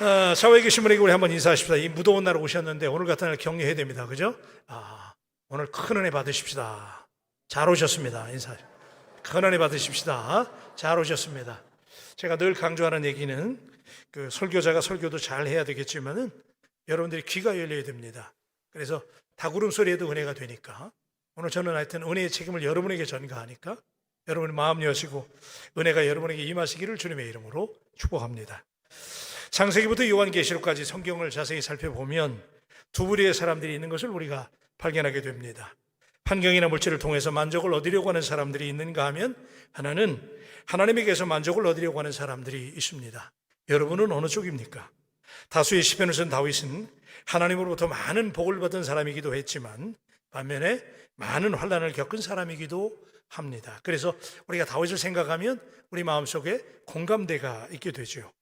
어, 사회에 계신 분에게 우리 한번 인사하십시다. 이 무더운 날 오셨는데 오늘 같은 날 격려해야 됩니다. 그죠? 아, 오늘 큰 은혜 받으십시다. 잘 오셨습니다. 인사. 큰 은혜 받으십시다. 잘 오셨습니다. 제가 늘 강조하는 얘기는 그 설교자가 설교도 잘 해야 되겠지만은 여러분들이 귀가 열려야 됩니다. 그래서 다구름 소리에도 은혜가 되니까 오늘 저는 하여튼 은혜의 책임을 여러분에게 전가하니까 여러분의 마음 여시고 은혜가 여러분에게 임하시기를 주님의 이름으로 축복합니다. 창세기부터 요한계시록까지 성경을 자세히 살펴보면 두 부류의 사람들이 있는 것을 우리가 발견하게 됩니다. 환경이나 물질을 통해서 만족을 얻으려고 하는 사람들이 있는가 하면 하나는 하나님에게서 만족을 얻으려고 하는 사람들이 있습니다. 여러분은 어느 쪽입니까? 다수의 시편을 쓴 다윗은 하나님으로부터 많은 복을 받은 사람이기도 했지만 반면에 많은 환란을 겪은 사람이기도 합니다. 그래서 우리가 다윗을 생각하면 우리 마음속에 공감대가 있게 되죠.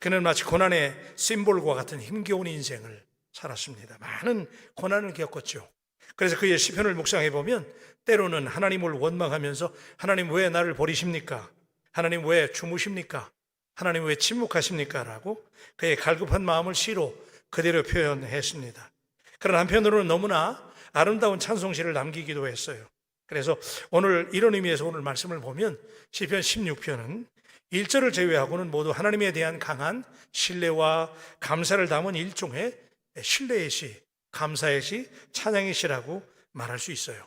그는 마치 고난의 심볼과 같은 힘겨운 인생을 살았습니다. 많은 고난을 겪었죠. 그래서 그의 시편을 묵상해 보면 때로는 하나님을 원망하면서 하나님 왜 나를 버리십니까? 하나님 왜 주무십니까? 하나님 왜 침묵하십니까? 라고 그의 갈급한 마음을 시로 그대로 표현했습니다. 그런 한편으로는 너무나 아름다운 찬송시를 남기기도 했어요. 그래서 오늘 이런 의미에서 오늘 말씀을 보면 시편 16편은 1절을 제외하고는 모두 하나님에 대한 강한 신뢰와 감사를 담은 일종의 신뢰의 시, 감사의 시, 찬양의 시라고 말할 수 있어요.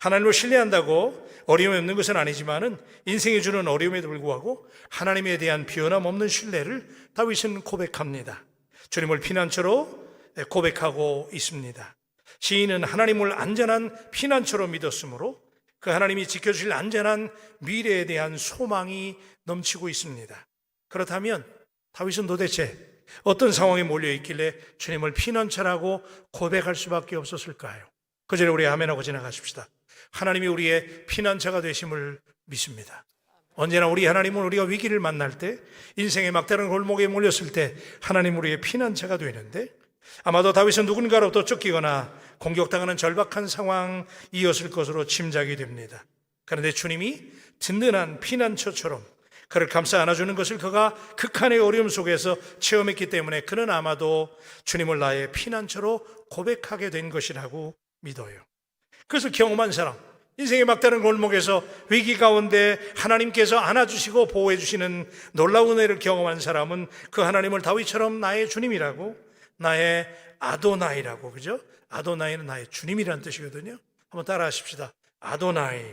하나님을 신뢰한다고 어려움이 없는 것은 아니지만은 인생이 주는 어려움에도 불구하고 하나님에 대한 변함없는 신뢰를 다윗은 고백합니다. 주님을 피난처로 고백하고 있습니다. 시인은 하나님을 안전한 피난처로 믿었으므로 그 하나님이 지켜주실 안전한 미래에 대한 소망이 넘치고 있습니다. 그렇다면 다윗은 도대체 어떤 상황에 몰려 있길래 주님을 피난처라고 고백할 수밖에 없었을까요? 그 전에 우리 아멘하고 지나가십시다. 하나님이 우리의 피난처가 되심을 믿습니다. 언제나 우리 하나님은 우리가 위기를 만날 때, 인생의 막다른 골목에 몰렸을 때 하나님 우리의 피난처가 되는데 아마도 다윗은 누군가로부터 쫓기거나 공격당하는 절박한 상황이었을 것으로 짐작이 됩니다. 그런데 주님이 든든한 피난처처럼 그를 감싸 안아주는 것을 그가 극한의 어려움 속에서 체험했기 때문에 그는 아마도 주님을 나의 피난처로 고백하게 된 것이라고 믿어요. 그것을 경험한 사람, 인생의 막다른 골목에서 위기 가운데 하나님께서 안아주시고 보호해주시는 놀라운 은혜를 경험한 사람은 그 하나님을 다윗처럼 나의 주님이라고, 나의 아도나이라고, 그죠? 아도나이는 나의 주님이라는 뜻이거든요. 한번 따라 하십시다. 아도나이.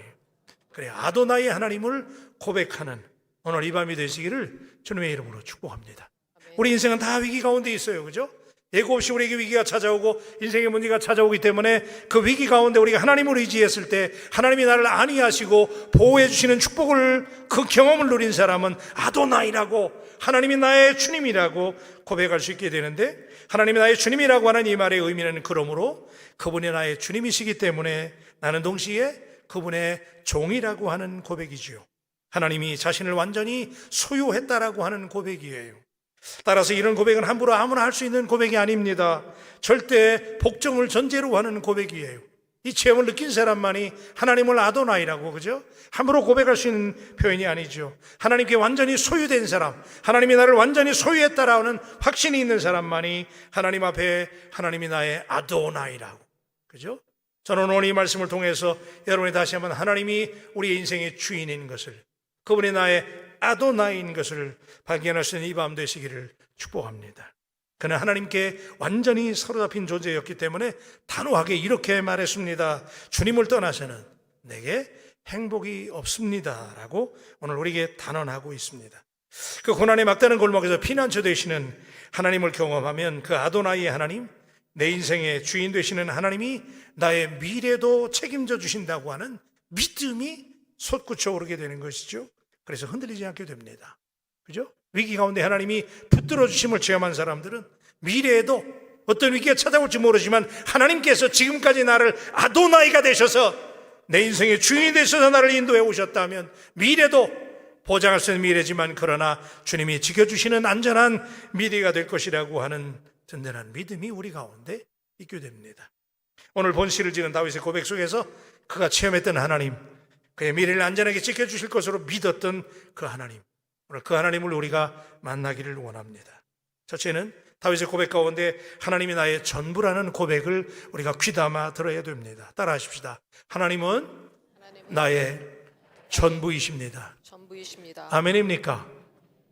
그래, 아도나이 하나님을 고백하는 오늘 이 밤이 되시기를 주님의 이름으로 축복합니다. 우리 인생은 다 위기 가운데 있어요. 그죠? 예고 없이 우리에게 위기가 찾아오고 인생의 문제가 찾아오기 때문에 그 위기 가운데 우리가 하나님을 의지했을 때 하나님이 나를 안위하시고 보호해 주시는 축복을 그 경험을 누린 사람은 아도나이라고 하나님이 나의 주님이라고 고백할 수 있게 되는데 하나님이 나의 주님이라고 하는 이 말의 의미는 그러므로 그분이 나의 주님이시기 때문에 나는 동시에 그분의 종이라고 하는 고백이지요. 하나님이 자신을 완전히 소유했다라고 하는 고백이에요. 따라서 이런 고백은 함부로 아무나 할 수 있는 고백이 아닙니다. 절대 복종을 전제로 하는 고백이에요. 이 체험을 느낀 사람만이 하나님을 아도나이라고 그죠? 함부로 고백할 수 있는 표현이 아니죠. 하나님께 완전히 소유된 사람, 하나님이 나를 완전히 소유했다라는 확신이 있는 사람만이 하나님 앞에 하나님이 나의 아도나이라고 그죠? 저는 오늘 이 말씀을 통해서 여러분이 다시 한번 하나님이 우리의 인생의 주인인 것을 그분이 나의 아도나인 것을 발견할 수 있는 이 밤 되시기를 축복합니다. 그는 하나님께 완전히 사로잡힌 존재였기 때문에 단호하게 이렇게 말했습니다. 주님을 떠나서는 내게 행복이 없습니다. 라고 오늘 우리에게 단언하고 있습니다. 그 고난의 막다른 골목에서 피난처 되시는 하나님을 경험하면 그 아도나이의 하나님, 내 인생의 주인 되시는 하나님이 나의 미래도 책임져 주신다고 하는 믿음이 솟구쳐 오르게 되는 것이죠. 그래서 흔들리지 않게 됩니다. 그죠? 위기 가운데 하나님이 붙들어 주심을 체험한 사람들은 미래에도 어떤 위기가 찾아올지 모르지만 하나님께서 지금까지 나를 아도나이가 되셔서 내 인생의 주인이 되셔서 나를 인도해 오셨다면 미래도 보장할 수 있는 미래지만 그러나 주님이 지켜주시는 안전한 미래가 될 것이라고 하는 든든한 믿음이 우리 가운데 있게 됩니다. 오늘 본시를 지은 다윗의 고백 속에서 그가 체험했던 하나님, 그의 미래를 안전하게 지켜주실 것으로 믿었던 그 하나님. 오늘 그 하나님을 우리가 만나기를 원합니다. 첫째는 다윗의 고백 가운데 하나님이 나의 전부라는 고백을 우리가 귀담아 들어야 됩니다. 따라하십시다. 하나님은 하나님은 나의 전부이십니다. 전부이십니다. 아멘입니까?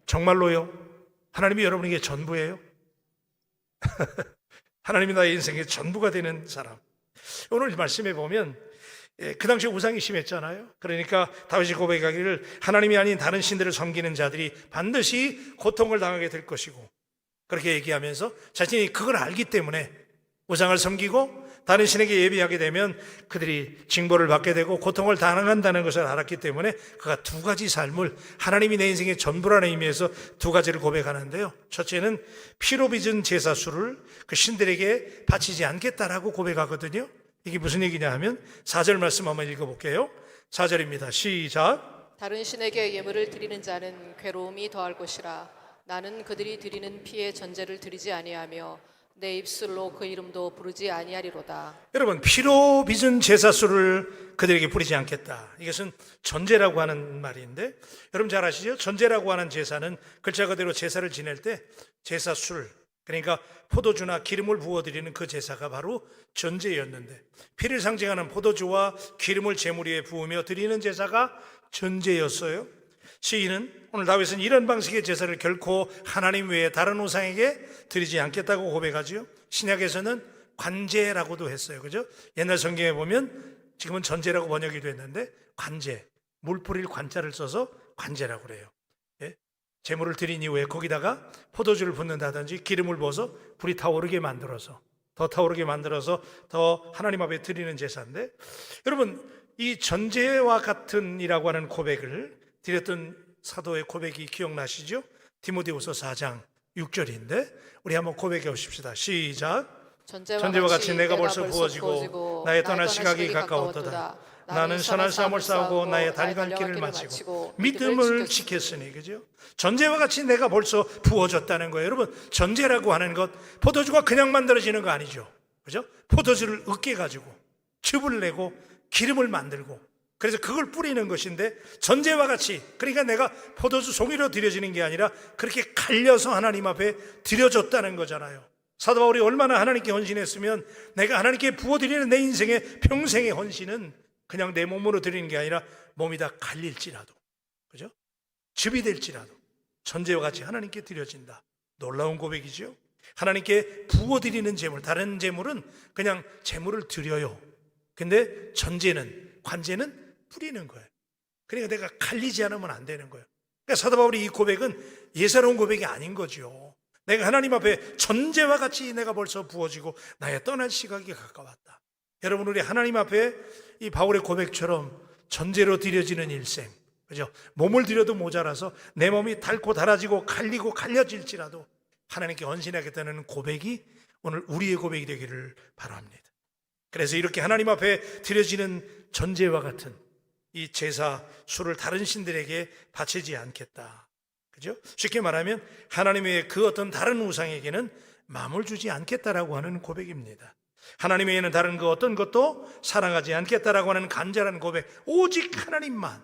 정말로요? 하나님이 여러분에게 전부예요? 하나님이 나의 인생의 전부가 되는 사람. 오늘 말씀에 보면 예, 그 당시 우상이 심했잖아요. 그러니까 다윗이 고백하기를 하나님이 아닌 다른 신들을 섬기는 자들이 반드시 고통을 당하게 될 것이고 그렇게 얘기하면서 자신이 그걸 알기 때문에 우상을 섬기고 다른 신에게 예비하게 되면 그들이 징벌을 받게 되고 고통을 당한다는 것을 알았기 때문에 그가 두 가지 삶을 하나님이 내 인생의 전부라는 의미에서 두 가지를 고백하는데요. 첫째는 피로 빚은 제사수를 그 신들에게 바치지 않겠다라고 고백하거든요. 이게 무슨 얘기냐 하면 4절 말씀 한번 읽어볼게요. 4절입니다. 시작. 다른 신에게 예물을 드리는 자는 괴로움이 더할 것이라. 나는 그들이 드리는 피의 전제를 드리지 아니하며 내 입술로 그 이름도 부르지 아니하리로다. 여러분 피로 빚은 제사수를 그들에게 뿌리지 않겠다. 이것은 전제라고 하는 말인데 여러분 잘 아시죠? 전제라고 하는 제사는 글자 그대로 제사를 지낼 때 제사술 그러니까 포도주나 기름을 부어드리는 그 제사가 바로 전제였는데 피를 상징하는 포도주와 기름을 제물 위에 부으며 드리는 제사가 전제였어요. 시인은 오늘 다윗은 이런 방식의 제사를 결코 하나님 외에 다른 우상에게 드리지 않겠다고 고백하지요. 신약에서는 관제라고도 했어요. 그죠? 옛날 성경에 보면 지금은 전제라고 번역이 됐는데 관제, 물 뿌릴 관자를 써서 관제라고 그래요. 예? 제물을 드린 이후에 거기다가 포도주를 붓는다든지 기름을 부어서 불이 타오르게 만들어서 더 타오르게 만들어서 더 하나님 앞에 드리는 제사인데 여러분 이 전제와 같은이라고 하는 고백을 드렸던 사도의 고백이 기억나시죠? 디모데후서 4장 6절인데 우리 한번 고백해 보십시다. 시작. 전제와, 전제와 같이 내가 벌써 부어지고 나의 떠날 시각이 가까웠도다. 나는 선한 싸움을 싸우고 나의 달관길을 마치고 믿음을 지켰으니 그죠? 전제와 같이 내가 벌써 부어졌다는 거예요. 여러분 전제라고 하는 것 포도주가 그냥 만들어지는 거 아니죠. 그죠? 포도주를 으깨 가지고 즙을 내고 기름을 만들고 그래서 그걸 뿌리는 것인데 전제와 같이 그러니까 내가 포도주 송이로 드려지는 게 아니라 그렇게 갈려서 하나님 앞에 드려졌다는 거잖아요. 사도 바울이 얼마나 하나님께 헌신했으면 내가 하나님께 부어드리는 내 인생의 평생의 헌신은 그냥 내 몸으로 드리는 게 아니라 몸이 다 갈릴지라도 그죠? 즙이 될지라도 전제와 같이 하나님께 드려진다. 놀라운 고백이죠. 하나님께 부어드리는 제물, 다른 제물은 그냥 제물을 드려요. 근데 전제는 관제는 뿌리는 거예요. 그러니까 내가 갈리지 않으면 안 되는 거예요. 그러니까 사도 바울이 이 고백은 예사로운 고백이 아닌 거죠. 내가 하나님 앞에 전제와 같이 내가 벌써 부어지고 나의 떠날 시각이 가까웠다. 여러분 우리 하나님 앞에 이 바울의 고백처럼 전제로 드려지는 일생, 그죠? 몸을 드려도 모자라서 내 몸이 닳고 닳아지고 갈리고 갈려질지라도 하나님께 헌신하겠다는 고백이 오늘 우리의 고백이 되기를 바랍니다. 그래서 이렇게 하나님 앞에 드려지는 전제와 같은 이 제사 수를 다른 신들에게 바치지 않겠다. 그죠? 쉽게 말하면 하나님 외에 그 어떤 다른 우상에게는 마음을 주지 않겠다라고 하는 고백입니다. 하나님 외에는 다른 그 어떤 것도 사랑하지 않겠다라고 하는 간절한 고백. 오직 하나님만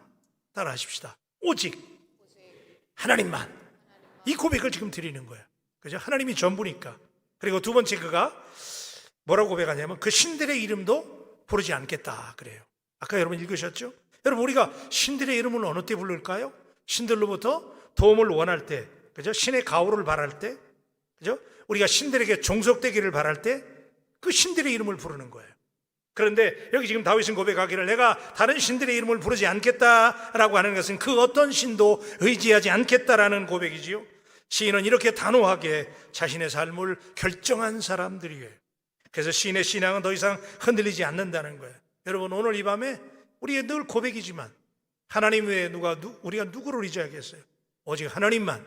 따라하십시다. 오직 하나님만. 이 고백을 지금 드리는 거예요. 그죠? 하나님이 전부니까. 그리고 두 번째 그가 뭐라고 고백하냐면 그 신들의 이름도 부르지 않겠다 그래요. 아까 여러분 읽으셨죠? 여러분 우리가 신들의 이름을 어느 때 부를까요? 신들로부터 도움을 원할 때, 그죠? 신의 가호를 바랄 때, 그죠? 우리가 신들에게 종속되기를 바랄 때 그 신들의 이름을 부르는 거예요. 그런데 여기 지금 다윗은 고백하기를 내가 다른 신들의 이름을 부르지 않겠다라고 하는 것은 그 어떤 신도 의지하지 않겠다라는 고백이지요. 시인은 이렇게 단호하게 자신의 삶을 결정한 사람들이에요. 그래서 시인의 신앙은 더 이상 흔들리지 않는다는 거예요. 여러분 오늘 이 밤에 우리의 늘 고백이지만 하나님 외에 누가 누- 우리가 누구를 의지하겠어요? 오직 하나님만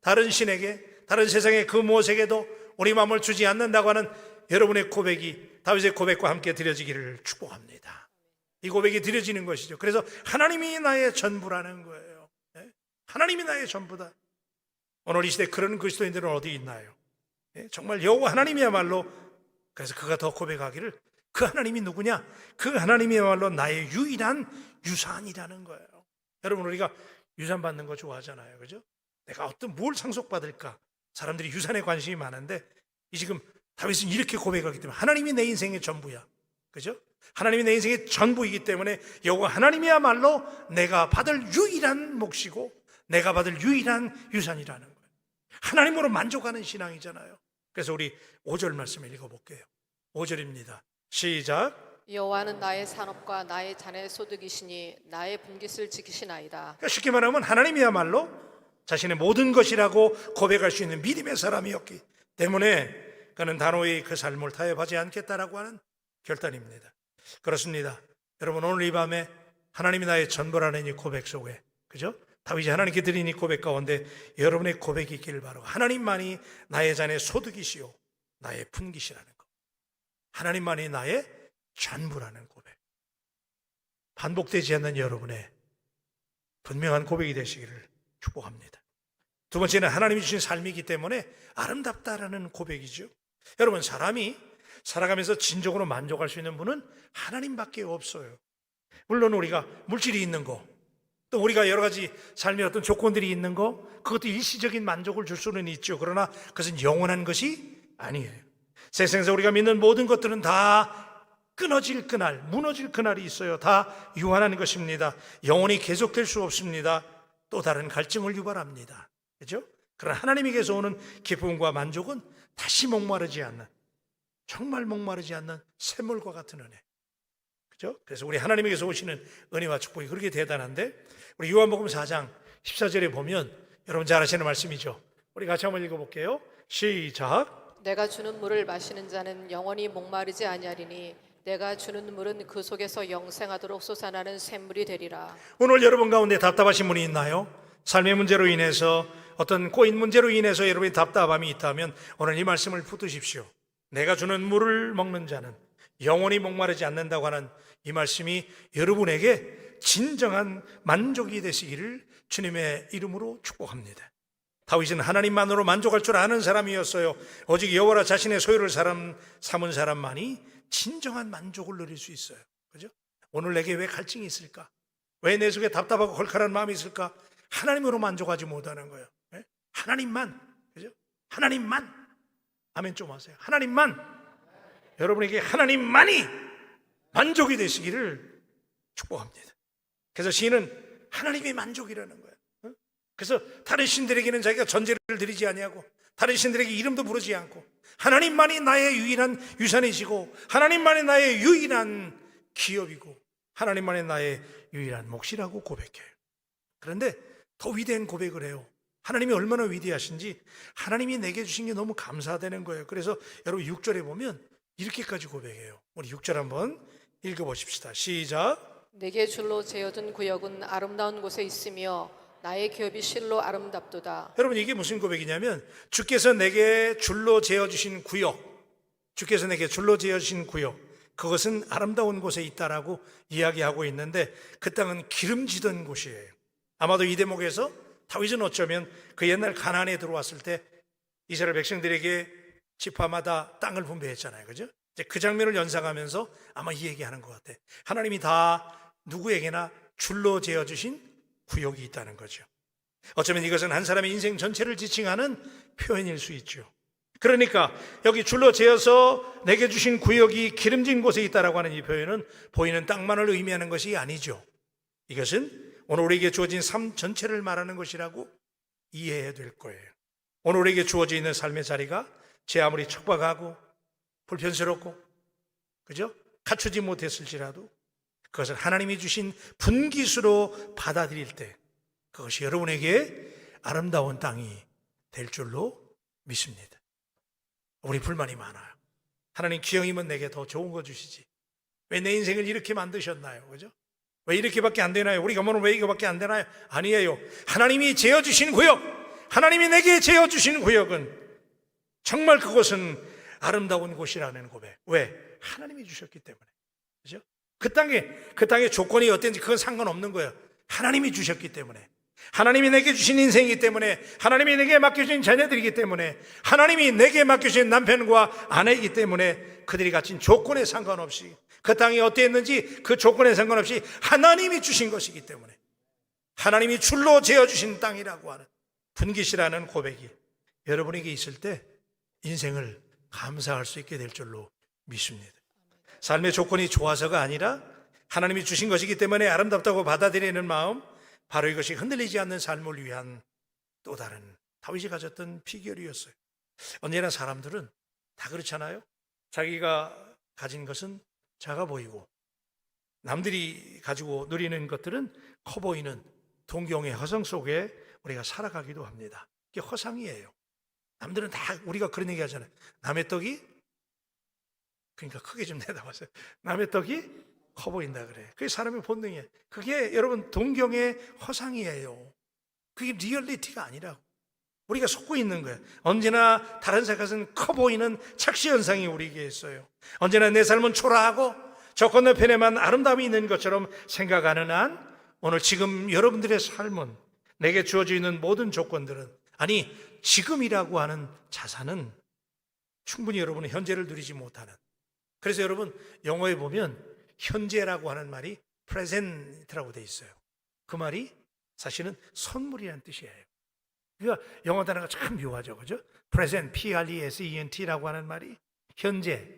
다른 신에게 다른 세상의 그 무엇에게도 우리 마음을 주지 않는다고 하는 여러분의 고백이 다윗의 고백과 함께 드려지기를 축복합니다. 이 고백이 드려지는 것이죠. 그래서 하나님이 나의 전부라는 거예요. 예? 하나님이 나의 전부다. 오늘 이 시대 그런 그리스도인들은 어디 있나요? 예? 정말 여호와 하나님이야말로 그래서 그가 더 고백하기를 그 하나님이 누구냐? 그 하나님이야말로 나의 유일한 유산이라는 거예요. 여러분 우리가 유산 받는 거 좋아하잖아요. 그죠? 내가 어떤 뭘 상속받을까? 사람들이 유산에 관심이 많은데 이 지금 다윗은 이렇게 고백하기 때문에 하나님이 내 인생의 전부야. 그죠? 하나님이 내 인생의 전부이기 때문에 여호와 하나님이야말로 내가 받을 유일한 몫이고 내가 받을 유일한 유산이라는 거예요. 하나님으로 만족하는 신앙이잖아요. 그래서 우리 5절 말씀을 읽어볼게요. 5절입니다. 시작. 여호와는 나의 산업과 나의 자네 소득이시니 나의 분깃을 지키시나이다. 그러니까 쉽게 말하면 하나님이야말로 자신의 모든 것이라고 고백할 수 있는 믿음의 사람이었기 때문에 그는 단호히 그 삶을 타협하지 않겠다라고 하는 결단입니다. 그렇습니다. 여러분 오늘 이 밤에 하나님이 나의 전부라는 이 고백 속에 그죠? 다윗이 하나님께 드린 이 고백 가운데 여러분의 고백이 있기를 바라고 하나님만이 나의 잔의 소득이시요 나의 분깃이라는 것. 하나님만이 나의 전부라는 고백. 반복되지 않는 여러분의 분명한 고백이 되시기를 축복합니다. 두 번째는 하나님이 주신 삶이기 때문에 아름답다라는 고백이죠. 여러분, 사람이 살아가면서 진정으로 만족할 수 있는 분은 하나님밖에 없어요. 물론 우리가 물질이 있는 거, 또 우리가 여러 가지 삶의 어떤 조건들이 있는 거, 그것도 일시적인 만족을 줄 수는 있죠. 그러나 그것은 영원한 것이 아니에요. 세상에서 우리가 믿는 모든 것들은 다 끊어질 그날, 무너질 그날이 있어요. 다 유한한 것입니다. 영원히 계속될 수 없습니다. 또 다른 갈증을 유발합니다. 그죠? 그러나 하나님에게서 오는 기쁨과 만족은 다시 목마르지 않는, 정말 목마르지 않는 샘물과 같은 은혜. 그죠? 그래서 우리 하나님에게서 오시는 은혜와 축복이 그렇게 대단한데, 우리 요한복음 4장 14절에 보면 여러분 잘 아시는 말씀이죠. 우리 같이 한번 읽어볼게요. 시작. 내가 주는 물을 마시는 자는 영원히 목마르지 아니하리니 내가 주는 물은 그 속에서 영생하도록 솟아나는 샘물이 되리라. 오늘 여러분 가운데 답답하신 분이 있나요? 삶의 문제로 인해서 어떤 꼬인 문제로 인해서 여러분이 답답함이 있다면 오늘 이 말씀을 붙드십시오. 내가 주는 물을 먹는 자는 영원히 목마르지 않는다고 하는 이 말씀이 여러분에게 진정한 만족이 되시기를 주님의 이름으로 축복합니다. 다윗은 하나님만으로 만족할 줄 아는 사람이었어요. 오직 여호와라 자신의 소유를 사람 삼은 사람만이 진정한 만족을 누릴 수 있어요. 그죠? 오늘 내게 왜 갈증이 있을까? 왜 내 속에 답답하고 걸칼한 마음이 있을까? 하나님으로 만족하지 못하는 거예요. 예? 하나님만, 그죠? 하나님만. 아멘 좀 하세요. 하나님만. 여러분에게 하나님만이 만족이 되시기를 축복합니다. 그래서 시인은 하나님의 만족이라는 거예요. 어? 그래서 다른 신들에게는 자기가 전제를 드리지 아니하고 다른 신들에게 이름도 부르지 않고 하나님만이 나의 유일한 유산이시고 하나님만이 나의 유일한 기업이고 하나님만이 나의 유일한 몫이라고 고백해요. 그런데 더 위대한 고백을 해요. 하나님이 얼마나 위대하신지 하나님이 내게 주신 게 너무 감사되는 거예요. 그래서 여러분 6절에 보면 이렇게까지 고백해요. 우리 6절 한번 읽어 보십시다. 시작. 내게 줄로 재어둔 구역은 아름다운 곳에 있으며 나의 기업이 실로 아름답도다. 여러분 이게 무슨 고백이냐면 주께서 내게 줄로 재어 주신 구역 주께서 내게 줄로 재어 주신 구역 그것은 아름다운 곳에 있다라고 이야기하고 있는데 그 땅은 기름지던 곳이에요 아마도 이 대목에서 다윗은 어쩌면 그 옛날 가나안에 들어왔을 때 이스라엘 백성들에게 지파마다 땅을 분배했잖아요 그죠? 이제 그 장면을 연상하면서 아마 이 얘기하는 것 같아 하나님이 다 누구에게나 줄로 재어 주신 구역이 있다는 거죠. 어쩌면 이것은 한 사람의 인생 전체를 지칭하는 표현일 수 있죠. 그러니까 여기 줄로 재어서 내게 주신 구역이 기름진 곳에 있다라고 하는 이 표현은 보이는 땅만을 의미하는 것이 아니죠. 이것은 오늘 우리에게 주어진 삶 전체를 말하는 것이라고 이해해야 될 거예요. 오늘 우리에게 주어져 있는 삶의 자리가 제 아무리 척박하고 불편스럽고 그죠? 갖추지 못했을지라도 그것을 하나님이 주신 분깃으로 받아들일 때 그것이 여러분에게 아름다운 땅이 될 줄로 믿습니다. 우리 불만이 많아요. 하나님 기영이면 내게 더 좋은 거 주시지. 왜 내 인생을 이렇게 만드셨나요? 그죠? 왜 이렇게밖에 안 되나요? 우리가 뭐는 왜 이거밖에 안 되나요? 아니에요. 하나님이 재어주신 구역, 하나님이 내게 재어주신 구역은 정말 그곳은 아름다운 곳이라는 고백. 왜? 하나님이 주셨기 때문에. 그죠? 그 땅에, 그 땅의 조건이 어땠는지 그건 상관없는 거예요. 하나님이 주셨기 때문에. 하나님이 내게 주신 인생이기 때문에, 하나님이 내게 맡겨주신 자녀들이기 때문에, 하나님이 내게 맡겨주신 남편과 아내이기 때문에 그들이 갖춘 조건에 상관없이 그 땅이 어땠는지 그 조건에 상관없이 하나님이 주신 것이기 때문에 하나님이 줄로 재어주신 땅이라고 하는 분깃이라는 고백이 여러분에게 있을 때 인생을 감사할 수 있게 될 줄로 믿습니다. 삶의 조건이 좋아서가 아니라 하나님이 주신 것이기 때문에 아름답다고 받아들이는 마음, 바로 이것이 흔들리지 않는 삶을 위한 또 다른 다윗이 가졌던 비결이었어요. 언제나 사람들은 다 그렇잖아요. 자기가 가진 것은 작아 보이고 남들이 가지고 누리는 것들은 커 보이는 동경의 허상 속에 우리가 살아가기도 합니다. 이게 허상이에요. 남들은 다 우리가 그런 얘기 하잖아요. 남의 떡이 그러니까 크게 좀 내다보세요. 남의 떡이 커 보인다 그래. 그게 사람의 본능이에요. 그게 여러분 동경의 허상이에요. 그게 리얼리티가 아니라고. 우리가 속고 있는 거예요. 언제나 다른 사람은 커 보이는 착시 현상이 우리에게 있어요. 언제나 내 삶은 초라하고 저 건너편에만 아름다움이 있는 것처럼 생각하는 한 오늘 지금 여러분들의 삶은 내게 주어져 있는 모든 조건들은 아니 지금이라고 하는 자산은 충분히 여러분은 현재를 누리지 못하는 그래서 여러분 영어에 보면 현재라고 하는 말이 present라고 돼 있어요. 그 말이 사실은 선물이라는 뜻이에요. 그러니까 영어 단어가 참 묘하죠. 그죠? present, P-R-E-S-E-N-T라고 하는 말이 현재,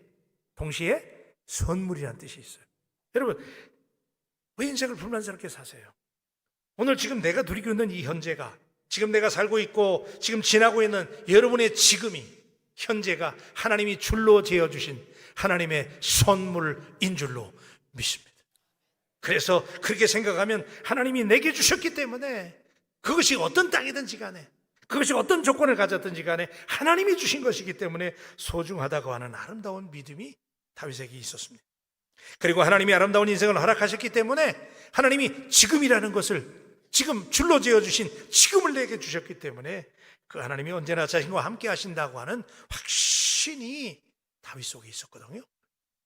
동시에 선물이라는 뜻이 있어요. 여러분, 왜 인생을 불만스럽게 사세요? 오늘 지금 내가 누리고 있는 이 현재가, 지금 내가 살고 있고, 지금 지나고 있는 여러분의 지금이, 현재가 하나님이 줄로 재어주신 하나님의 선물인 줄로 믿습니다. 그래서 그렇게 생각하면 하나님이 내게 주셨기 때문에 그것이 어떤 땅이든지 간에 그것이 어떤 조건을 가졌든지 간에 하나님이 주신 것이기 때문에 소중하다고 하는 아름다운 믿음이 다윗에게 있었습니다. 그리고 하나님이 아름다운 인생을 허락하셨기 때문에 하나님이 지금이라는 것을 지금 줄로 지어 주신 지금을 내게 주셨기 때문에 그 하나님이 언제나 자신과 함께 하신다고 하는 확신이 다윗 속에 있었거든요.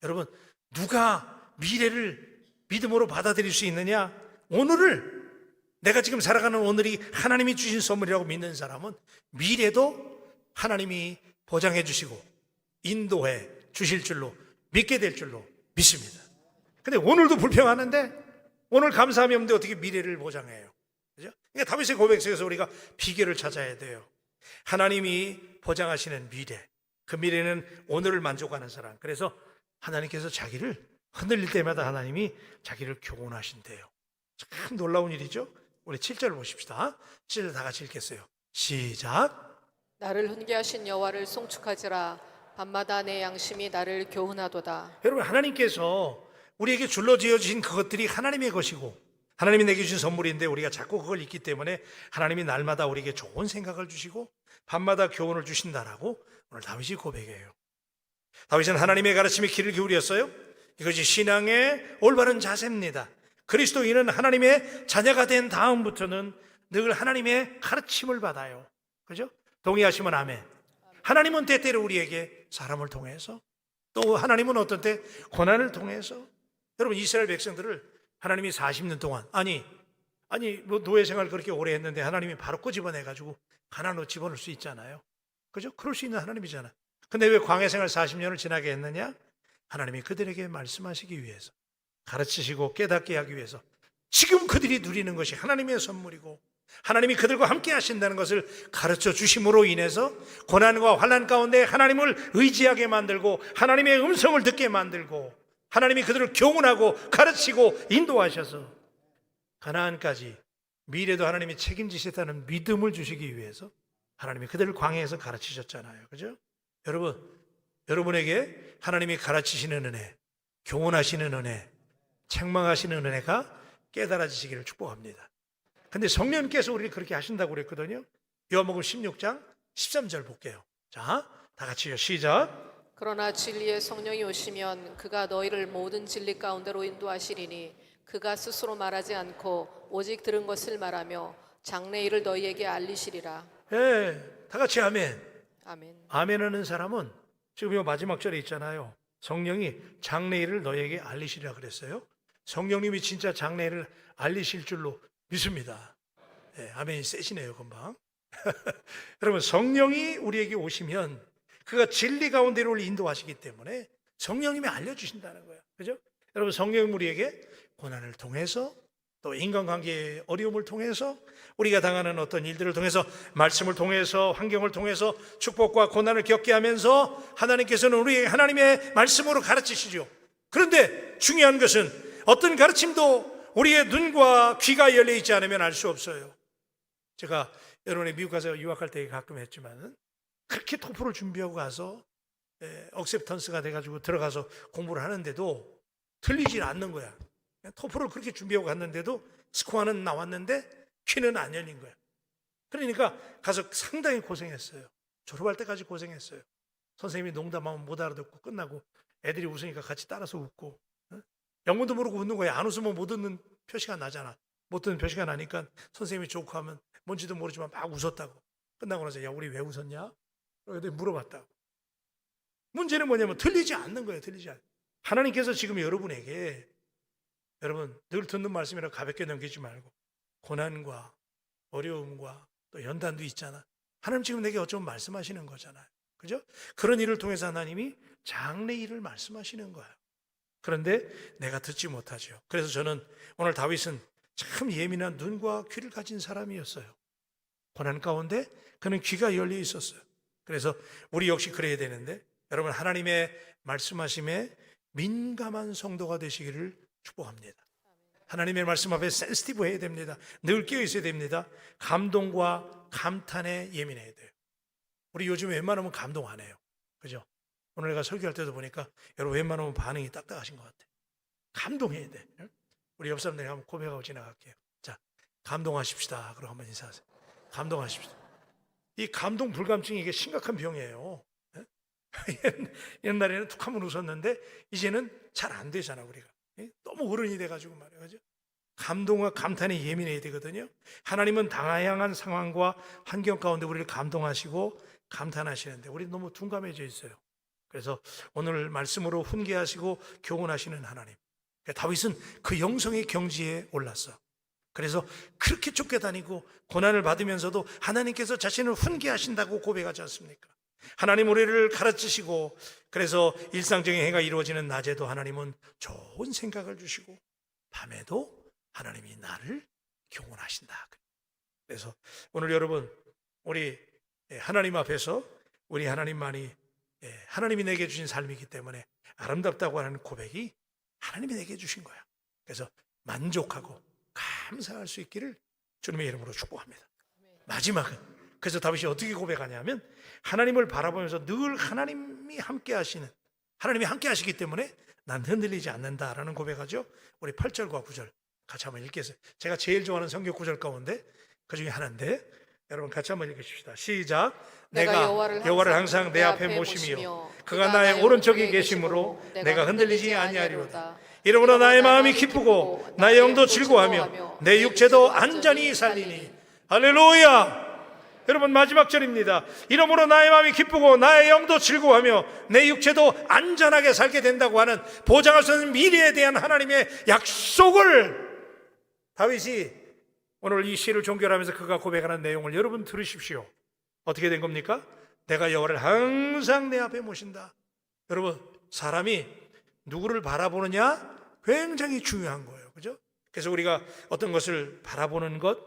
여러분, 누가 미래를 믿음으로 받아들일 수 있느냐? 오늘을 내가 지금 살아가는 오늘이 하나님이 주신 선물이라고 믿는 사람은 미래도 하나님이 보장해 주시고 인도해 주실 줄로 믿게 될 줄로 믿습니다. 근데 오늘도 불평하는데 오늘 감사함이 없는데 어떻게 미래를 보장해요? 그죠? 그러니까 다윗의 고백 속에서 우리가 비결을 찾아야 돼요. 하나님이 보장하시는 미래. 그 미래는 오늘을 만족하는 사람. 그래서 하나님께서 자기를 흔들릴 때마다 하나님이 자기를 교훈하신대요. 참 놀라운 일이죠? 우리 7절 보십시다. 7절 다 같이 읽겠어요. 시작. 나를 훈계하신 여호와를 송축하지라 밤마다 내 양심이 나를 교훈하도다. 여러분, 하나님께서 우리에게 줄로 지어 주신 그것들이 하나님의 것이고, 하나님이 내게 주신 선물인데 우리가 자꾸 그걸 잊기 때문에 하나님이 날마다 우리에게 좋은 생각을 주시고, 밤마다 교훈을 주신다라고 오늘 다윗이 고백해요. 다윗은 하나님의 가르침에 귀를 기울였어요. 이것이 신앙의 올바른 자세입니다. 그리스도인은 하나님의 자녀가 된 다음부터는 늘 하나님의 가르침을 받아요. 그죠? 동의하시면 아멘. 하나님은 때때로 우리에게 사람을 통해서 또 하나님은 어떤 때 고난을 통해서 여러분 이스라엘 백성들을 하나님이 40년 동안 아니 아니 뭐 노예 생활 그렇게 오래 했는데 하나님이 바로 꼬집어내 가지고 가나안으로 집어넣을 수 있잖아요. 그죠? 그럴 수 있는 하나님이잖아요. 근데 왜 광해 생활 40년을 지나게 했느냐? 하나님이 그들에게 말씀하시기 위해서 가르치시고 깨닫게 하기 위해서 지금 그들이 누리는 것이 하나님의 선물이고 하나님이 그들과 함께 하신다는 것을 가르쳐 주심으로 인해서 고난과 환난 가운데 하나님을 의지하게 만들고 하나님의 음성을 듣게 만들고 하나님이 그들을 교훈하고 가르치고 인도하셔서 가나안까지 미래도 하나님이 책임지시다는 믿음을 주시기 위해서 하나님이 그들을 광야에서 가르치셨잖아요. 그죠? 여러분, 여러분에게 하나님이 가르치시는 은혜, 교훈하시는 은혜, 책망하시는 은혜가 깨달아지시기를 축복합니다. 근데 성령께서 우리를 그렇게 하신다고 그랬거든요. 요한복음 16장 13절 볼게요. 자, 다 같이요. 시작. 그러나 진리의 성령이 오시면 그가 너희를 모든 진리 가운데로 인도하시리니 그가 스스로 말하지 않고 오직 들은 것을 말하며 장래 일을 너희에게 알리시리라. 예, 다 같이 아멘. 아멘. 아멘 하는 사람은 지금 이 마지막 절에 있잖아요. 성령이 장래일을 너에게 알리시리라 그랬어요. 성령님이 진짜 장래일을 알리실 줄로 믿습니다. 예, 아멘이 세시네요, 금방. 여러분, 성령이 우리에게 오시면 그가 진리 가운데로 우리 인도하시기 때문에 성령님이 알려주신다는 거예요. 그죠? 여러분, 성령이 우리에게 고난을 통해서 또 인간관계의 어려움을 통해서 우리가 당하는 어떤 일들을 통해서 말씀을 통해서 환경을 통해서 축복과 고난을 겪게 하면서 하나님께서는 우리에게 하나님의 말씀으로 가르치시죠. 그런데 중요한 것은 어떤 가르침도 우리의 눈과 귀가 열려 있지 않으면 알 수 없어요. 제가 여러분의 미국 가서 유학할 때 가끔 했지만 그렇게 토플을 준비하고 가서 에, 억셉턴스가 돼가지고 들어가서 공부를 하는데도 틀리질 않는 거야. 토플을 그렇게 준비하고 갔는데도 스코어는 나왔는데 귀는 안 열린 거야. 그러니까 가서 상당히 고생했어요. 졸업할 때까지 고생했어요. 선생님이 농담하면 못 알아듣고 끝나고 애들이 웃으니까 같이 따라서 웃고 어? 영문도 모르고 웃는 거야. 안 웃으면 못 웃는 표시가 나잖아. 못 듣는 표시가 나니까 선생님이 조크하면 뭔지도 모르지만 막 웃었다고. 끝나고 나서 야 우리 왜 웃었냐? 애들이 물어봤다고. 문제는 뭐냐면 틀리지 않는 거예요. 틀리지 않. 하나님께서 지금 여러분에게 여러분 늘 듣는 말씀이라 가볍게 넘기지 말고 고난과 어려움과 또 연단도 있잖아. 하나님 지금 내게 어쩌면 말씀하시는 거잖아요. 그죠? 그런 일을 통해서 하나님이 장래 일을 말씀하시는 거예요. 그런데 내가 듣지 못하죠. 그래서 저는 오늘 다윗은 참 예민한 눈과 귀를 가진 사람이었어요. 고난 가운데 그는 귀가 열려 있었어요. 그래서 우리 역시 그래야 되는데 여러분 하나님의 말씀하심에 민감한 성도가 되시기를 축복합니다. 하나님의 말씀 앞에 센스티브 해야 됩니다. 늘 깨어 있어야 됩니다. 감동과 감탄에 예민해야 돼요. 우리 요즘 웬만하면 감동 안 해요. 그죠? 오늘 내가 설교할 때도 보니까 여러분 웬만하면 반응이 딱딱하신 것 같아. 감동해야 돼. 응? 우리 옆 사람들이 한번 고백하고 지나갈게요. 자, 감동하십시다. 그러고 한번 인사하세요. 감동하십시다. 이 감동 불감증이 이게 심각한 병이에요. 예? 옛날에는 툭 한번 웃었는데 이제는 잘 안 되잖아 우리가. 예? 너무 어른이 돼가지고 말이야, 그죠? 감동과 감탄에 예민해야 되거든요. 하나님은 당황한 상황과 환경 가운데 우리를 감동하시고 감탄하시는데 우리 너무 둔감해져 있어요. 그래서 오늘 말씀으로 훈계하시고 교훈하시는 하나님. 다윗은 그 영성의 경지에 올랐어. 그래서 그렇게 쫓겨다니고 고난을 받으면서도 하나님께서 자신을 훈계하신다고 고백하지 않습니까? 하나님 우리를 가르치시고 그래서 일상적인 행위가 이루어지는 낮에도 하나님은 좋은 생각을 주시고 밤에도 하나님이 나를 경원하신다. 그래서 오늘 여러분 우리 하나님 앞에서 우리 하나님만이 예, 하나님이 내게 주신 삶이기 때문에 아름답다고 하는 고백이 하나님이 내게 주신 거야. 그래서 만족하고 감사할 수 있기를 주님의 이름으로 축복합니다. 마지막은 그래서 다윗이 어떻게 고백하냐면 하나님을 바라보면서 늘 하나님이 함께 하시는 하나님이 함께 하시기 때문에 난 흔들리지 않는다라는 고백하죠. 우리 8절과 9절 같이 한번 읽겠어요. 제가 제일 좋아하는 성경 구절 가운데 그 중에 하나인데 여러분 같이 한번 읽으십시다. 시작. 내가 여호와를 항상 내 앞에 모시며 그가 나의 오른쪽에 계심으로 내가 흔들리지 아니하리로다. 이러므로 나의 마음이 기쁘고 나의 영도 즐거워하며 내 육체도 안전히 살리니 할렐루야. 여러분 마지막 절입니다. 이러므로 나의 마음이 기쁘고 나의 영도 즐거워하며 내 육체도 안전하게 살게 된다고 하는 보장할 수 없는 미래에 대한 하나님의 약속을 다윗이 오늘 이 시를 종결하면서 그가 고백하는 내용을 여러분 들으십시오. 어떻게 된 겁니까? 내가 여호와를 항상 내 앞에 모신다. 여러분 사람이 누구를 바라보느냐 굉장히 중요한 거예요. 그죠? 그래서 우리가 어떤 것을 바라보는 것,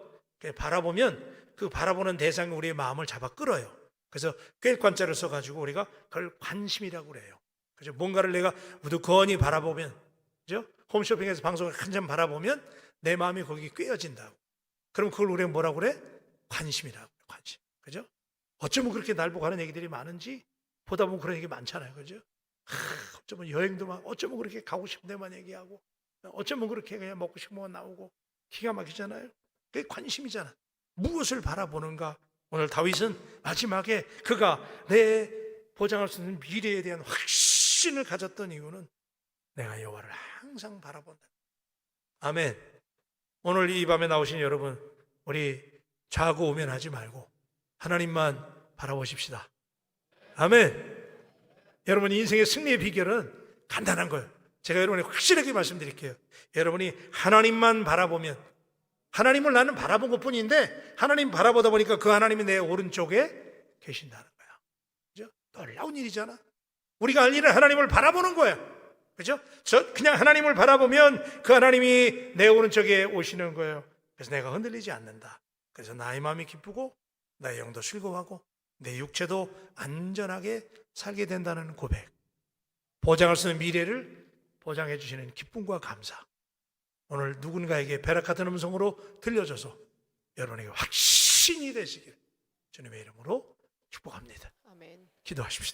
바라보면 그 바라보는 대상이 우리의 마음을 잡아 끌어요. 그래서 꿰관자를 써가지고 우리가 그걸 관심이라고 그래요. 그죠? 뭔가를 내가 우두커니 바라보면, 그죠? 홈쇼핑에서 방송을 한참 바라보면 내 마음이 거기 꿰어진다고. 그럼 그걸 우리가 뭐라고 그래? 관심이라고. 관심. 그죠? 어쩌면 그렇게 날 보고 하는 얘기들이 많은지 보다 보면 그런 얘기 많잖아요. 그죠? 하, 어쩌면 여행도 막 어쩌면 그렇게 가고 싶은 데만 얘기하고 어쩌면 그렇게 그냥 먹고 싶은 것만 나오고 기가 막히잖아요. 그게 관심이잖아. 무엇을 바라보는가? 오늘 다윗은 마지막에 그가 내 보장할 수 있는 미래에 대한 확신을 가졌던 이유는 내가 여호와를 항상 바라본다. 아멘. 오늘 이 밤에 나오신 여러분, 우리 좌고 우면하지 말고 하나님만 바라보십시다. 아멘. 여러분 인생의 승리의 비결은 간단한 거예요. 제가 여러분에게 확실하게 말씀드릴게요. 여러분이 하나님만 바라보면 하나님을 나는 바라본 것 뿐인데 하나님 바라보다 보니까 그 하나님이 내 오른쪽에 계신다는 거야. 그죠? 놀라운 일이잖아. 우리가 할 일은 하나님을 바라보는 거야. 그죠? 저 그냥 하나님을 바라보면 그 하나님이 내 오른쪽에 오시는 거예요. 그래서 내가 흔들리지 않는다. 그래서 나의 마음이 기쁘고 나의 영도 즐거워하고 내 육체도 안전하게 살게 된다는 고백. 보장할 수 있는 미래를 보장해 주시는 기쁨과 감사. 오늘 누군가에게 베라 같은 음성으로 들려줘서 여러분에게 확신이 되시길 주님의 이름으로 축복합니다. 아멘. 기도하십시다.